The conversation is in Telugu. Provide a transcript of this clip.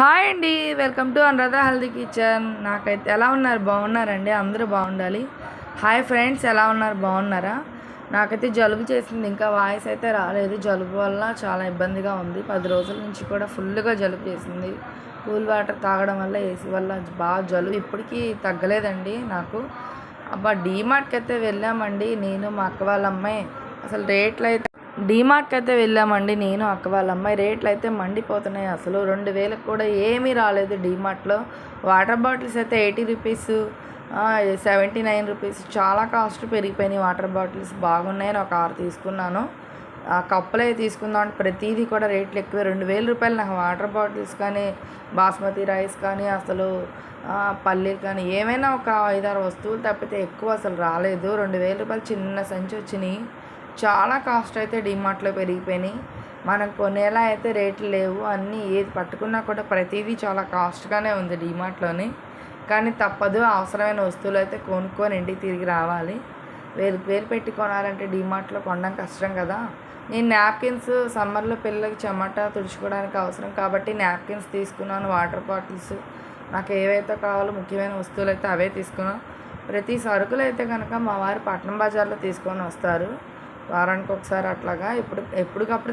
హాయ్ అండి welcome to Anuradha healthy kitchen. నాకైతే ఎలా ఉన్నారు? బాగున్నారండి? అందరూ బాగుండాలి. హాయ్ ఫ్రెండ్స్ ఎలా ఉన్నారు? బాగున్నారా? నాకైతే జలుబు చేసింది ఇంకా వాయిస్ అయితే రాలేదు. జలుబు వల్ల చాలా ఇబ్బందిగా ఉంది. పది రోజుల నుంచి కూడా ఫుల్గా జలుబు చేసింది. కూల్ వాటర్ తాగడం వల్ల ఏసీ వల్ల బాగా జలుబు ఇప్పటికీ తగ్గలేదండి నాకు. అబ్బా డీమార్ట్కి అయితే వెళ్ళామండి. నేను మా అక్క వాళ్ళ అమ్మాయి అసలు రేట్లు అయితే డీమార్ట్కి అయితే వెళ్ళామండి. నేను అక్క వాళ్ళ అమ్మాయి రేట్లు అయితే మండిపోతున్నాయి అసలు. రెండు వేలకు కూడా ఏమీ రాలేదు డీమార్ట్లో వాటర్ బాటిల్స్ అయితే eighty rupees seventy nine rupees. చాలా కాస్ట్ పెరిగిపోయినాయి వాటర్ బాటిల్స్. బాగున్నాయని ఒక ఆరు తీసుకున్నాను. ఆ కప్పులే తీసుకుందాం అంటే ప్రతిదీ కూడా రేట్లు ఎక్కువ. రెండు వేల రూపాయలు నాకు వాటర్ బాటిల్స్ కానీ బాస్మతి రైస్ కానీ అసలు పల్లీలు కానీ ఏమైనా ఒక ఐదారు వస్తువులు తప్పితే ఎక్కువ అసలు రాలేదు. రెండు వేల రూపాయలు చిన్న సంచి వచ్చినాయి. చాలా కాస్ట్ అయితే డిమార్ట్లో పెరిగిపోయినాయి. మనం కొనేలా అయితే రేట్లు లేవు. అన్నీ ఏది పట్టుకున్నా కూడా ప్రతిదీ చాలా కాస్ట్గానే ఉంది డిమార్ట్లోని కానీ తప్పదు అవసరమైన వస్తువులు అయితే కొనుక్కొని ఇంటికి తిరిగి రావాలి. వేలు వేలు పెట్టి కొనాలంటే డిమార్ట్లో కొనడం కష్టం కదా. నేను నాప్కిన్స్ సమ్మర్లో పిల్లలకి చెమట తుడుచుకోవడానికి అవసరం కాబట్టి నాప్కిన్స్ తీసుకున్నాను వాటర్ బాటిల్స్ నాకు ఏవైతే కావాలో ముఖ్యమైన వస్తువులు అయితే అవే తీసుకున్నాను ప్రతి సరుకులు అయితే కనుక మా వారు పట్నం బజార్లో తీసుకొని వస్తారు. వారానికి ఒకసారి అట్లాగా ఇప్పుడు ఎప్పటికప్పుడు